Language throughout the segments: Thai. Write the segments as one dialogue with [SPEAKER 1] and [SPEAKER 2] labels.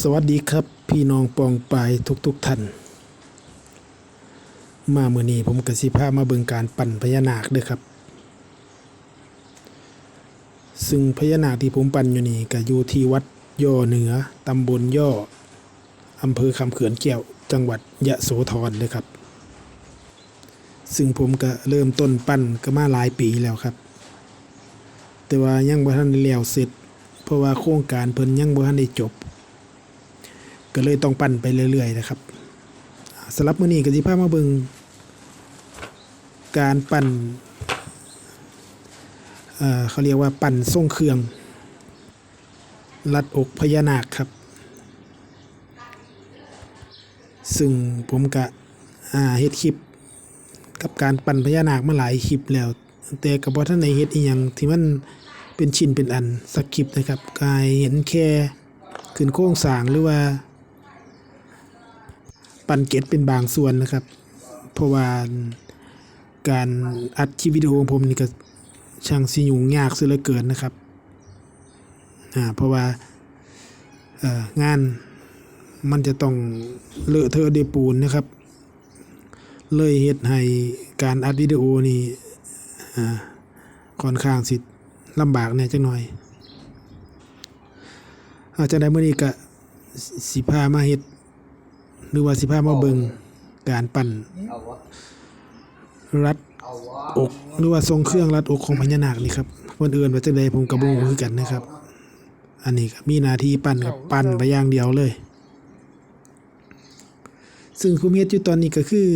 [SPEAKER 1] สวัสดีครับพี่น้องปองปายทุกๆทท่าน มาเมื่อนี้ผมกับสิพามาเบิ่งการปั่นพญานาคเด้อครับ ซึ่งพญานาคที่ผมปั่นอยู่นี่ก็อยู่ที่วัดย่อเหนือตำบลย่ออำเภอคำเขื่อนแก้วจังหวัดยะโสธรเลยครับ ซึ่งผมก็เริ่มต้นปั่นก็มาหลายปีแล้วครับ แต่ว่ายังบ่ทันได้แล้วเสร็จ เพราะว่าโครงการเพิ่นยังบ่ทันได้จบ ก็เลยต้องปั่นไปเรื่อย ๆ นะครับสำหรับมื้อนี้ก็สิพามาเบิงการปั่นเเขาเรียกว่าปั่นทรงเครื่อง รัดอกพญานาคครับ ซึ่งผมก็อ่าเฮ็ดคลิป กับการปั่นพญานาคมาหลายคลิปแล้ว แต่ก็บ่ทันได้เฮ็ดอีหยังที่มันเป็นชิ้นเป็นอันสักคลิปนะครับกายเห็นแค่ขึ้นโครงสางหรือว่า ปันเก็ตเป็นบางส่วนนะครับ เพราะว่าการอัดคลิปวิดีโอของผมนี่ก็ช่างสิยุ่งยากเสียเหลือเกินนะครับอ่าเพราะว่าเอ่องานมันจะต้องเลอะเทอะด้วยปูนนะครับ เลยเฮ็ดให้การอัดวิดีโอนี่อ่าค่อนข้างสิลำบากแหน่จักหน่อยอาจจะได้มื้อนี้ก็สิพามาเฮ็ด หรือว่าสิพามาเบิงการปั่นรัด
[SPEAKER 2] อ
[SPEAKER 1] กหรือว่าทรงเครื่องรัดอกของพญานาคนี่ครับคนอื่นว่าจังใดผมก็บ่รู้คือกันนะครับ อันนี้มีหน้าที่ปั่นกับปั่นไปอย่างเดียวเลย ซึ่งผมเฮ็ดอยู่ตอนนี้ก็คือ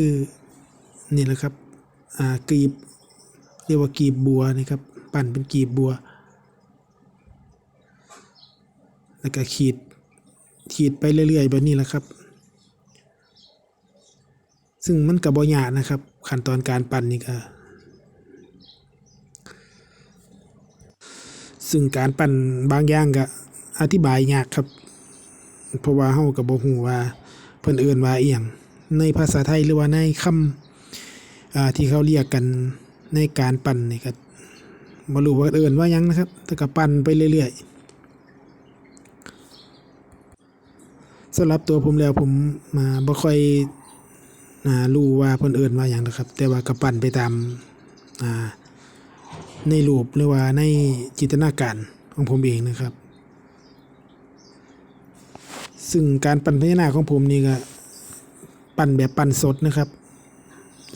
[SPEAKER 1] นี่แหละครับอ่ากรีบเรียกว่ากีบบัวนะครับ ปั่นเป็นกีบบัว แล้วก็ขีดขีดไปเรื่อยๆแบบนี้แหละครับ ซึ่งมันกับบอยากนะครับ ขั้นตอนการปั่นนี่ก็ซึ่งการปั่นบางอย่างก็อธิบายยากครับ เพราะว่าเฮาก็บ่ฮู้ว่าเพิ่นเอิ้นว่าอีหยังในภาษาไทยหรือว่าในคำอ่าที่เขาเรียกกันในการปั่นนี่ก็บ่รู้ว่าเอิ้นว่าหยังนะครับ แต่ก็ปั่นไปเรื่อยๆสำหรับตัวผมแล้วผมมาบ่ค่อย อ่ารู้ว่าเพิ่นเอิ้นว่าหยังนะครับ แต่ว่าก็ปั่นไปตามอ่าในรูปหรือว่าในจินตนาการของผมเองนะครับ ซึ่งการปั่นพญานาคของผมนี่ก็ปั่นแบบปั่นสดนะครับ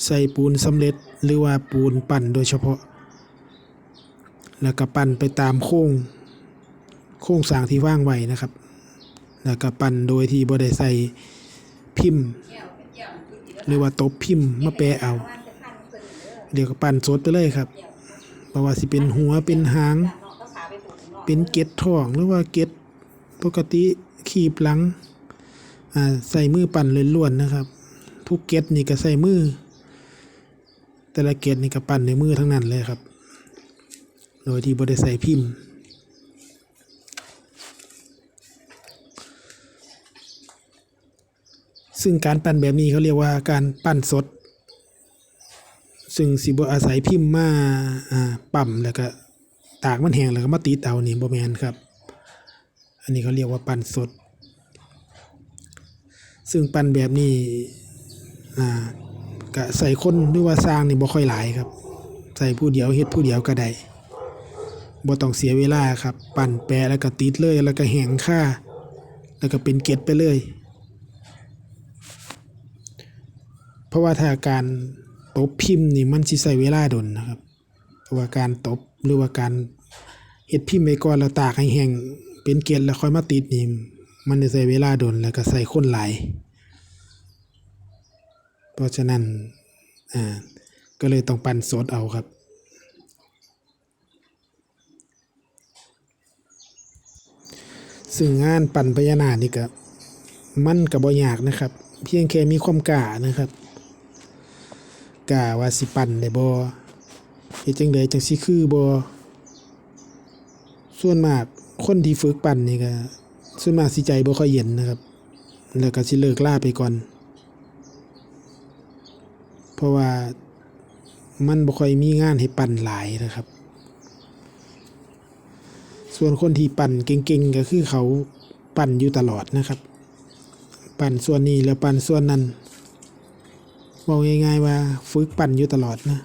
[SPEAKER 1] ใส่ปูนสำเร็จหรือว่าปูนปั่นโดยเฉพาะ แล้วก็ปั่นไปตามโค้งโค้งสร้างที่ว่างไว้นะครับ แล้วก็ปั่นโดยที่บ่ได้ใส่พิมพ์ หรือว่าตบพิมพ์มาแปะเอา เดี๋ยวก็ปั่นสดไปเลยครับเพราะว่าสิเป็นหัวเป็นหาง เป็นเกล็ดท้องหรือว่าเกล็ดปกติขีบหลังอ่าใส่มือปั่นล้วนๆนะครับ ทุกเกล็ดนี่ก็ใส่มือ แต่ละเกล็ดนี่ก็ปั่นในมือทั้งนั้นเลยครับ โดยที่บ่ได้ใส่พิมพ์ ซึ่งการปั่นแบบนี้เขาเรียกว่าการปั่นสด ซึ่งสิบอาศัยพิมพ์มาปั่มแล้วก็ตากมันแห้งแล้วก็มาติดเอานี่บ่แมนครับ อันนี้เขาเรียกว่าปั่นสด ซึ่งปั่นแบบนี้ก็ใส่คนหรือว่าสร้างนี่บ่ค่อยหลายครับ ใส่ผู้เดียวเฮ็ดผู้เดียวก็ได้บ่ต้องเสียเวลาครับ ปั่นแปะแล้วก็ติดเลยแล้วก็แห้งค่า แล้วก็เป็นเกล็ดไปเลย เพราะว่าถ้าการตบพิมพ์นี่มันสิใช้เวลาดนนะครับเพราะว่าการตบหรือว่าการเฮ็ดพิมพ์ไปก่อนแล้วตากให้แห้งเป็นเกล็ดแล้วค่อยมาติดนี่มันจะใช้เวลาดนแล้วก็ใส่คนหลาย เพราะฉะนั้นอ่าก็เลยต้องปั่นสดเอาครับซึ่งงานปั่นพญานาคนี่ก็มันก็บ่ยากนะครับ เพียงแค่มีความกล้านะครับ กล้าว่าสิปั่นได้บ่เฮ็ดจังไดจังสิคือบ่ส่วนมากคนที่ฝึกปั่นนี่ก็ส่วนมากสิใจบ่ค่อยเย็นนะครับ แล้วก็สิเลิกลาไปก่อน เพราะว่ามันบ่ค่อยมีงานให้ปั่นหลายนะครับ ส่วนคนที่ปั่นเก่งๆก็คือเขาปั่นอยู่ตลอดนะครับ ปั่นส่วนนี้แล้วปั่นส่วนนั้น บอกง่ายๆว่าฝึกปั่นอยู่ตลอดนะ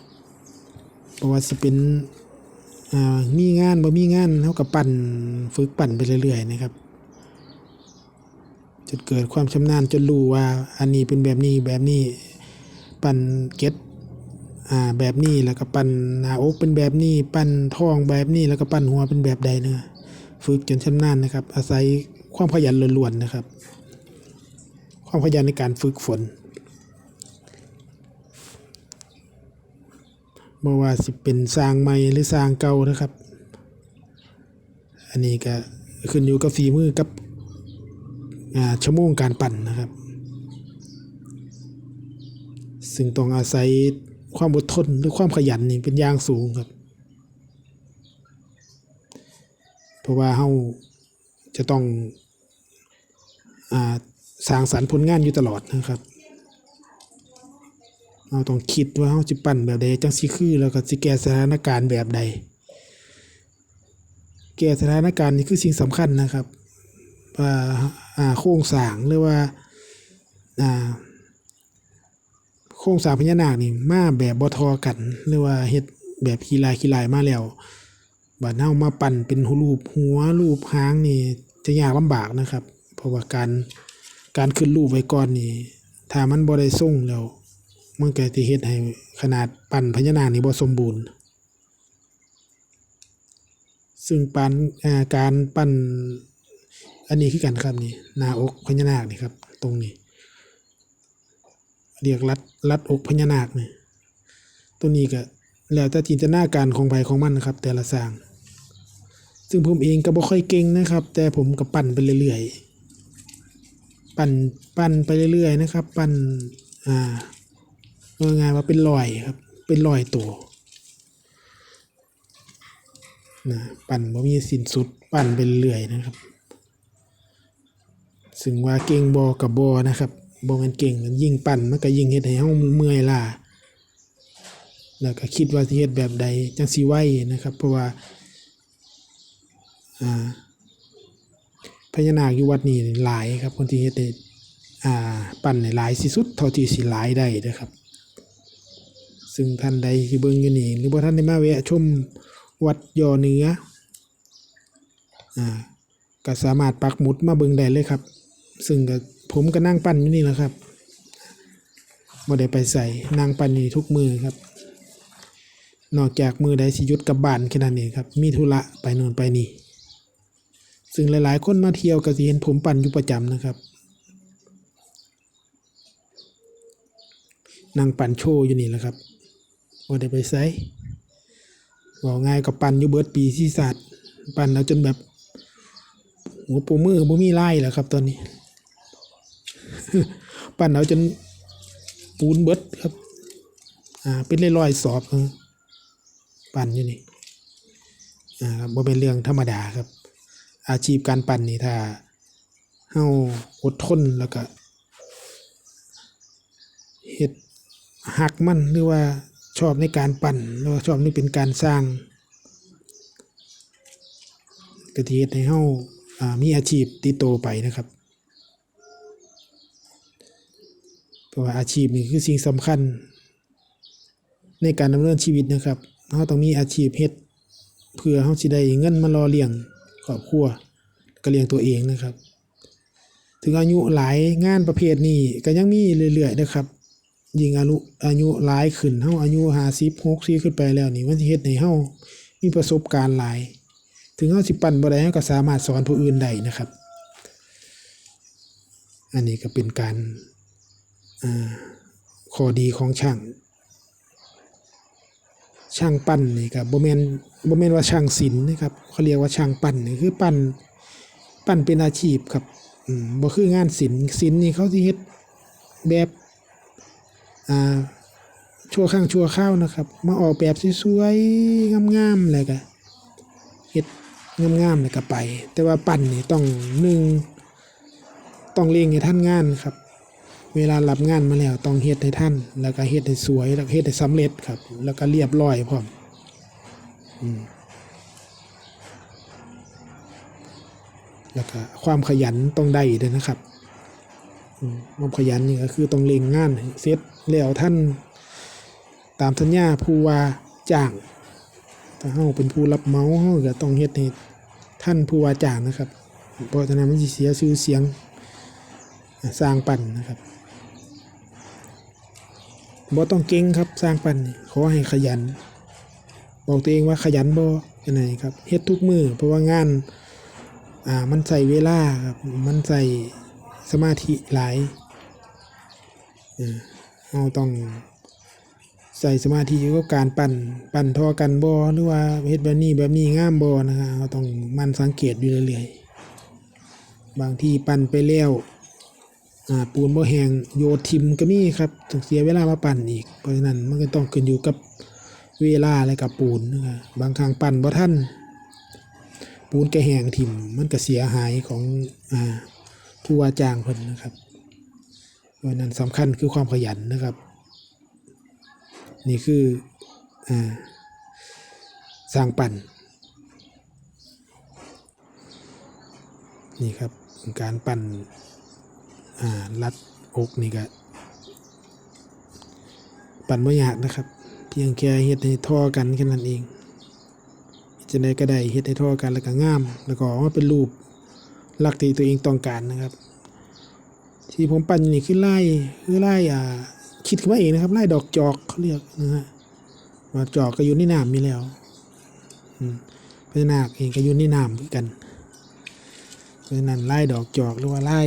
[SPEAKER 1] เพราะว่าสเป็นมีงานบ่มีงานเท่ากับปั่นฝึกปั่นไปเรื่อยๆนะครับจนเกิดความชำนาญจนรู้ว่าอันนี้เป็นแบบนี้แบบนี้ปั่นเก็ตแบบนี้แล้วก็ปั่นหน้าอกเป็นแบบนี้ปั่นท้องแบบนี้แล้วก็ปั่นหัวเป็นแบบใดเนะฝึกจนชำนาญนะครับ อาศัยความขยันล้วนๆนะครับ ความขยันในการฝึกฝน บ่ว่าสิเป็นสร้างใหม่หรือสร้างเก่านะครับ อันนี้ก็ขึ้นอยู่กับฝีมือกับชั่วโมงการปั่นนะครับ ซึ่งต้องอาศัยความอดทนหรือความขยันนี่เป็นอย่างสูงครับ เพราะว่าเฮาจะต้องอสร้างสรรค์ผลงานอยู่ตลอดนะครับ เราต้องคิดว่าเฮาสิปั่นแบบใดจังสิคือแล้วก็สิแก้สถานการณ์แบบใด แก้สถานการณ์นี่คือสิ่งสำคัญนะครับว่าอ่าโครงสร้างหรือว่าอ่าโครงสร้างพญานาคนี่มาแบบบ่ทอกัน หรือว่าเฮ็ดแบบขีลายขีลายมาแล้วบัดเฮามาปั่นเป็นรูปหัวรูปหางนี่จะยากลำบากนะครับ เพราะว่าการการขึ้นรูปไว้ก่อนนี่ถ้ามันบ่ได้ทรงแล้ว มันก็สิเฮ็ดให้ขนาดปั่นพญานาคนี่บ่สมบูรณ์ ซึ่งปันอ่าการปั้นอันนี้คือกันครับนี่หน้าอกพญานาคนี่ครับ ตรงนี้ เรียกรัดรัดอกพญานาคนี่ตัวนี้ก็แล้วแต่จินตนาการของใครของมันนะครับ แต่ละสร้าง ซึ่งผมเองก็บ่ค่อยเก่งนะครับ แต่ผมก็ปั่นไปเรื่อยๆ ปั่นปั่นไปเรื่อยๆนะครับ ปั่นอ่า งายว่าเป็นรอยครับ เป็นรอยตัวนะปั่นบ่มีสิ้นสุดปั่นไปเรื่อยนะครับซึ่งว่าเก่งบอกับบอนะครับบอมันเก่งมันยิ่งปั่นมันก็ยิ่งเฮ็ดให้เฮาเมื่อยล้าแล้วก็คิดว่าสิเฮ็ดแบบใดจังสิไหวนะครับ เพราะว่าอ่าพญานาคอยู่วัดนี้หลายครับคนที่เฮ็ดได้อ่าปั่นหลายที่สุดเท่าที่สิหลายได้นะครับ ซึ่งท่านใดที่เบิ่งอยู่นี่หรือว่าท่านได้มาแวะชมวัดยอเนื้ออ่าก็สามารถปักหมุดมาเบิ่งได้เลยครับ ซึ่งก็ผมก็นั่งปั้นอยู่นี่แหละครับบ่ได้ไปใส่นั่งปั้นนี่ทุกมือครับ นอกจากมือใดสิยุดกับบ้านแค่นั้นเองครับ มีธุระไปโน่นไปนี่ ซึ่งหลายๆ คนมาเที่ยวก็สิเห็นผมปั่นอยู่ประจำนะครับนั่งปั่นโชว์อยู่นี่แหละครับ บ่ได้ไปใส่บอกง่ายก็ปั่นอยู่เบิดปีที่ศาสตร์ปั่นแล้วจนแบบหัวปูมือบ่มีไล่แล้วครับตอนนี้ ปั่นเอาจนปูนเบิดครับ อ่า เป็นรอยๆสอบปั่นอยู่นี่ อ่าครับบ่เป็นเรื่องธรรมดาครับ อาชีพการปั่นนี่ถ้าเฮาอดทนแล้วก็เฮ็ดหักมันหรือว่า ชอบในการปั่นหรือว่าชอบในเป็นการสร้างกะทิเฮ็ดให้เฮาามีอาชีพติโตไปนะครับเพราะว่าอาชีพนี่คือสิ่งสำคัญ ในการดำเนินชีวิตนะครับเฮาต้องมีอาชีพเฮ็ดเพื่อเฮาสิได้เงินมารอเลี้ยงครอบครัวก็เลี้ยงตัวเองนะครับ ถึงอายุหลายงานประเภทนี้ก็ยังมีเรื่อยๆนะครับ ยิ่งอายุอายุหลายขึ้นเฮาอายุ50 60ขึ้นไปแล้วนี่มันสิเฮ็ดให้เฮามีประสบการณ์หลาย ถึงเฮาสิปั่นบ่ได้เฮาก็สามารถสอนผู้อื่นได้นะครับ อันนี้ก็เป็นการอ่าข้อดีของช่าง ช่างปั้นนี่ก็บ่แม่นบ่แม่นว่าช่างศิลป์นะครับเขาเรียกว่าช่างปั้นนี่คือปั้นปั้นเป็นอาชีพครับอืมบ่คืองานศิลป์ศิลป์นี่เขาสิเฮ็ดแบบ อ่าชั่วครั้งชั่วคราวนะครับ มาออกแบบสวยๆงามๆแล้วก็เฮ็ดงามๆแล้วก็ไป แต่ว่าปั่นนี่ต้องหนึ่งต้องเร่งให้ทันงานครับ เวลารับงานมาแล้วต้องเฮ็ดให้ทันแล้วก็เฮ็ดให้สวยแล้วก็เฮ็ดให้สำเร็จครับ แล้วก็เรียบร้อยพร้อมอืมแล้วก็ความขยันต้องได้ด้วยนะครับ ความขยันนี่ก็คือต้องเล็งงานเสร็จแล้วท่านตามสัญญาผู้ว่าจ้างถ้าเฮาเป็นผู้รับเมาเฮาก็ต้องเฮ็ดให้ท่านผู้ว่าจ้างนะครับเพราะฉะนั้นมันสิเสียชื่อเสียงสร้างปั่นนะครับบ่ต้องเก่งครับสร้างปั่นขอให้ขยัน บอกตัวเองว่าขยันบ่เป็นไงครับเฮ็ดทุกมือเพราะว่างานอ่ามันใส่เวลาครับมันใส่ สมาธิหลายเราต้องใส่สมาธิกับการปั่นปั่นทอกันบ่หรือว่าเฮ็ดแบบนี้แบบนี้ง่ามบ่นะฮะเราต้องมันสังเกตอยู่เรื่อยๆบางที่ปั่นไปแล้วปูนบ่แหงโยทิมก็มีครับต้องเสียเวลามาปั่นอีก เพราะฉะนั้นมันก็ต้องขึ้นอยู่กับเวลาและกับปูนนะครับบางครั้งปั่นบ่ทันปูนก็แหงทิมมันก็เสียหายของอ่า ผู้ว่าจ้างเพิ่นนะครับเพราะนั้นสำคัญคือความขยันนะครับ นี่คืออ่าสร้างปั่นนี่ครับการปั่นอ่ารัดอกนี่ก็ปั่นไม่ยากนะครับ เพียงแค่เฮ็ดให้ท่อกันแค่นั้นเองจะได้ก็ได้เฮ็ดให้ท่อกันแล้วก็งาม แล้วก็ออกมาเป็นรูป หลักที่ตัวเองต้องการนะครับ ที่ผมปั่นอยู่นี่คือไล่คือไล่อ่าคิดขึ้นมาเองนะครับไล่ดอกจอกเขาเรียกนะฮะดอกจอกก็อยู่ในน้ำมีแล้วอืมพญานาคเองก็อยู่ในน้ำเหมือนกันเพราะฉะนั้นไล่ดอกจอกหรือว่าไล่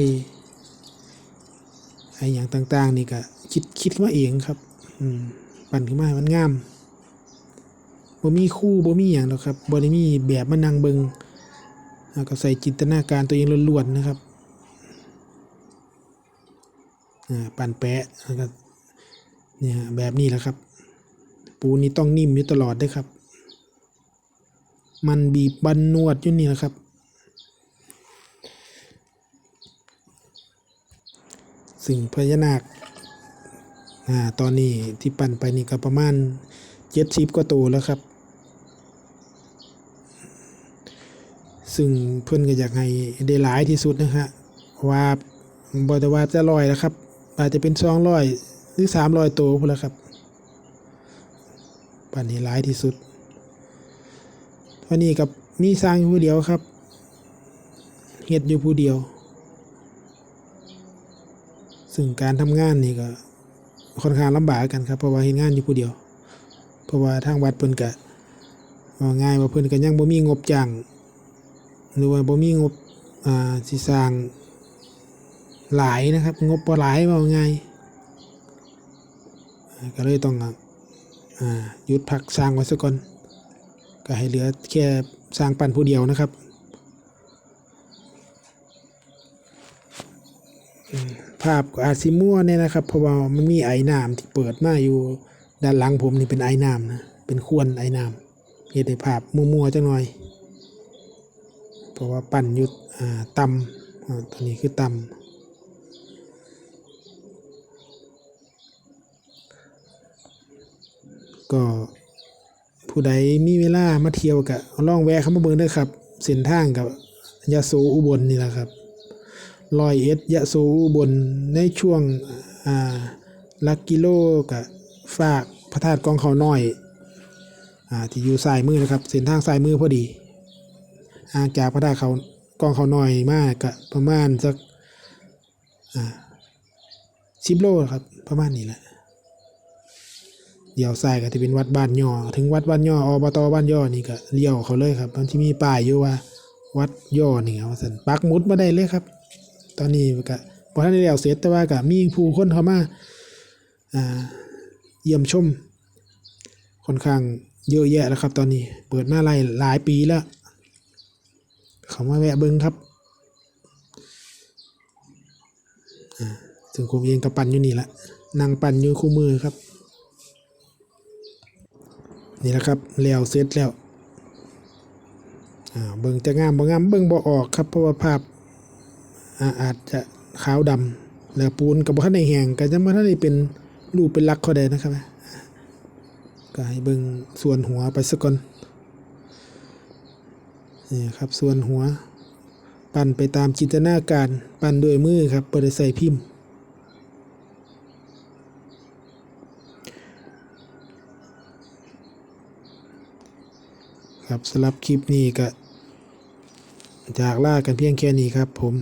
[SPEAKER 1] ไอ้อย่างต่าง ๆ นี่ก็คิดคิดขึ้นมาเองครับ อืมปั่นขึ้นมามันงามบ่มีคู่บ่มีอย่างหรอกครับบ่ได้มีแบบมานั่งเบิงแล้ว ก็ใส่จินตนาการตัวเองล้วนๆนะครับปั่นแปะแล้วก็เนี่ยแบบนี้แหละครับ ปูนี่ต้องนิ่มอยู่ตลอดด้วยครับ มันบีบบันนวดอยู่นี่แหละครับ สิ่งพญานาคอ่าตอนนี้ที่ปั่นไปนี่ก็ประมาณเจ็ดสิบกว่าตัวแล้วครับ ซึ่งเพื่อนก็อยากให้ได้หลายที่สุดนะฮะว่าบอแต่ว่าจะลอยแล้วครับ อาจจะเป็นสองร้อยหรือสามร้อยตัวพอแล้วครับป่านนี้ร้ายที่สุดวันนี้กับมีสร้างอยู่ผู้เดียวครับเฮ็ดอยู่ผู้เดียว ซึ่งการทำงานนี่ก็ค่อนข้างลำบากกันครับเพราะว่าเฮ็ดงานอยู่ผู้เดียว เพราะว่าทางวัดเพิ่นก็ง่ายว่าเพิ่นก็ยังบ่มีงบจ้าง หรือว่าบ่มีงบอ่าสิสร้างหลายนะครับ งบพอหลายว่าไงก็เลยต้องอ่าหยุดพักสร้างไว้ซะก่อนก็ให้เหลือแค่สร้างปั่นผู้เดียวนะครับภาพก็อาจสิมั่วเนี่ยนะครับ เพราะว่ามันมีไอ้น้ำที่เปิดมาอยู่ด้านหลังผมนี่เป็นไอ้น้ำนะเป็นควนไอ้น้ำเห็นในภาพมั่วๆจังหน่อย เพราะว่าปั่นอยุดอ่ต่ำตัวนี้คือต่ำก็ผู้ใดมีเวลามาเที่ยวกับล่องแวะเข้ามาเบิ่งด้ครับ เส้นทางกับยะโสอุบลนี่แหละครับลอยเอ็ดยะโสอุบลในช่วงอ่าลักกิโลกับฝากพระธาตุกองเขาน้อยอ่าที่อยู่ซ้ายมือนะครับ เส้นทางซ้ายมือพอดี ห่างจากพระธาตุเขากองเขาหน้อยมากก็ประมาณสักอ่าสิบโลครับ ประมาณนี้แหละเลี้ยวซ้ายก็จะเป็นวัดบ้านย่อ ถึงวัดบ้านย่ออบตบ้านย่อนี่ก็เลี้ยวเขาเลยครับมันที่มีป้ายอยู่ว่า วัดย่อนี่ครับว่าซั่นปักมุดมาได้เลยครับ ตอนนี้ก็บ่ทันได้แล้วเสร็จแต่ว่าก็มีผู้คนเข้ามาอ่าเยี่ยมชมค่อนข้างเยอะแยะแล้วครับ ตอนนี้เปิดมาหลายหลายปีแล้ว เขามาแวะเบิ่งครับอ่าถึงผมเองก็ปั่นอยู่นี่ละนั่งปั่นอยู่คู่มือครับ นี่แหละครับแล้วเสร็จแล้วอ่าเบิ่งจะงามบ่งามเบิ่งบ่ออกครับเพราะว่าภาพอ่าอาจจะขาวดำแล้วปูนกับบ่ทันได้แหงก็จะบ่ทันได้เป็นรูปเป็นลักษณ์เขาได้นะครับก็ให้เบิ่งส่วนหัวไปซะก่อน นี่ครับส่วนหัว ปั่นไปตามจินตนาการ ปั่นด้วยมือครับเปิดใส่พิมพ์ ครับสำหรับคลิปนี้ก็จากลากันเพียงแค่นี้ครับผม